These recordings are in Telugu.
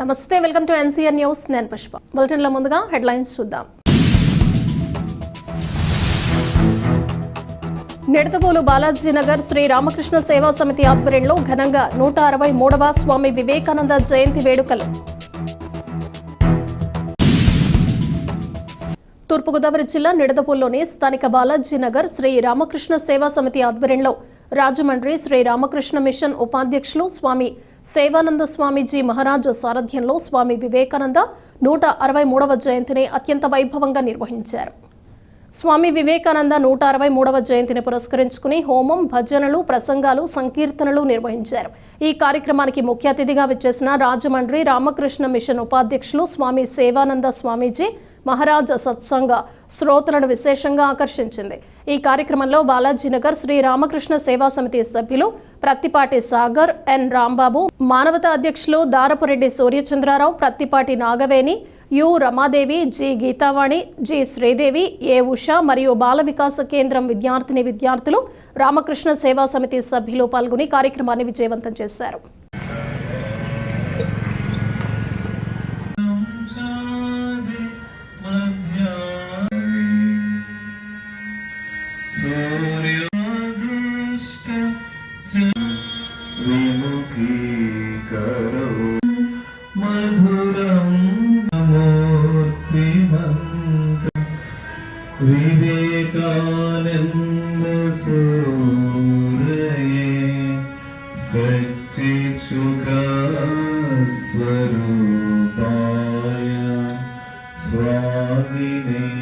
నమస్తే వెల్కమ్ టు ఎన్సీఆర్ న్యూస్. నేను పుష్ప. బులెటిన్లో ముందుగా హెడ్లైన్స్ చూద్దాం. నిడతబోలు బాలాజీ నగర్ శ్రీ రామకృష్ణ సేవా సమితి ఆధ్వర్యంలో ఘనంగా నూట అరవై మూడవ స్వామి వివేకానంద జయంతి వేడుకలు. తూర్పుగోదావరి జిల్లా నిడదపూల్లోని స్థానిక బాలాజీ నగర్ శ్రీ రామకృష్ణ సేవా సమితి ఆధ్వర్యంలో రాజమండ్రి శ్రీ రామకృష్ణ మిషన్ ఉపాధ్యక్షులు స్వామి సేవానంద స్వామీజీ మహారాజ్ సారథ్యంలో స్వామి వివేకానంద నూట అరవై మూడవ జయంతిని అత్యంత వైభవంగా నిర్వహించారు. స్వామి వివేకానంద నూట అరవై మూడవ జయంతిని పురస్కరించుకుని హోమం భజనలు ప్రసంగాలు సంకీర్తనలు నిర్వహించారు. ఈ కార్యక్రమానికి ముఖ్య అతిథిగా విచ్చేసిన రాజమండ్రి రామకృష్ణ మిషన్ ఉపాధ్యక్షులు స్వామి సేవానంద స్వామీజీ మహారాజ సత్సంగ శ్రోతలను విశేషంగా ఆకర్షించింది. ఈ కార్యక్రమంలో బాలాజీనగర్ శ్రీ రామకృష్ణ సేవా సమితి సభ్యులు ప్రత్తిపాటి సాగర్ ఎన్ రాంబాబు మానవతా అధ్యక్షులు Darapureddy Suryachandrarao Prathipati Nagaveni U Ramadevi G Geetavani G Sridevi A Usha మరియు బాల వికాస కేంద్రం విద్యార్థిని విద్యార్థులు రామకృష్ణ సేవా సమితి సభ్యులు పాల్గొని కార్యక్రమాన్ని విజయవంతం చేశారు. చాది Swami me.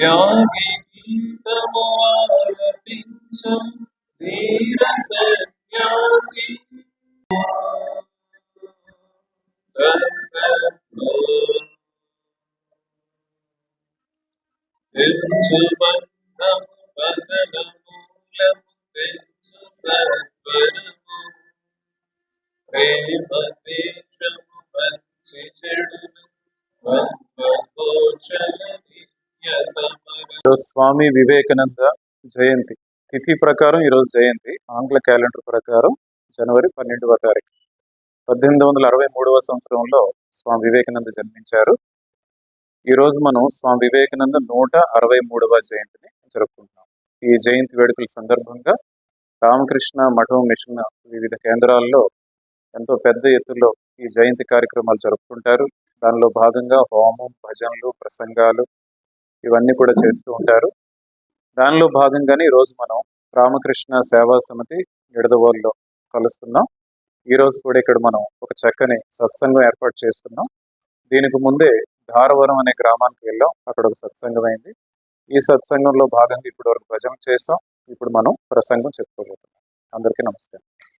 జగద్గురుం పాదపద్మే దయో శ్రుత్వా ప్రణమామి ముహుర్ముహు శాంతి త్యాగి గీతమాలపించం ధీర సన్యాసి తెంచు బంధము బదల మూలము తెంచు సత్వరము ప్రేమ దేశము మంచి చెడును వందోషల నిత్య సమర ఈరోజు స్వామి వివేకానంద జయంతి. తిథి ప్రకారం ఈరోజు జయంతి. ఆంగ్ల క్యాలెండర్ ప్రకారం జనవరి పన్నెండవ తారీఖు. పద్దెనిమిది వందల అరవై మూడవ సంవత్సరంలో స్వామి వివేకానంద జన్మించారు. ఈ రోజు మనం స్వామి వివేకానంద నూట అరవై మూడవ జయంతిని జరుపుకుంటున్నాం. ఈ జయంతి వేడుకల సందర్భంగా రామకృష్ణ మఠం మిషన్ వివిధ కేంద్రాల్లో ఎంతో పెద్ద ఎత్తులో ఈ జయంతి కార్యక్రమాలు జరుపుకుంటారు. దానిలో భాగంగా హోమం భజనలు ప్రసంగాలు ఇవన్నీ కూడా చేస్తూ ఉంటారు. దానిలో భాగంగానే ఈరోజు మనం రామకృష్ణ సేవా సమితి నిడదవోలులో కలుస్తున్నాం. ఈ రోజు కూడా ఇక్కడ మనం ఒక చక్కని సత్సంగం ఏర్పాటు చేసుకున్నాం. దీనికి ముందే ధారవరం అనే గ్రామానికి వెళ్ళాం. అక్కడ ఒక సత్సంగం అయింది. ఈ సత్సంగంలో భాగంగా ఇప్పటి వరకు భజన చేసాం ఇప్పుడు మనం ప్రసంగం చెప్పుకోబోతున్నాం. అందరికీ నమస్తే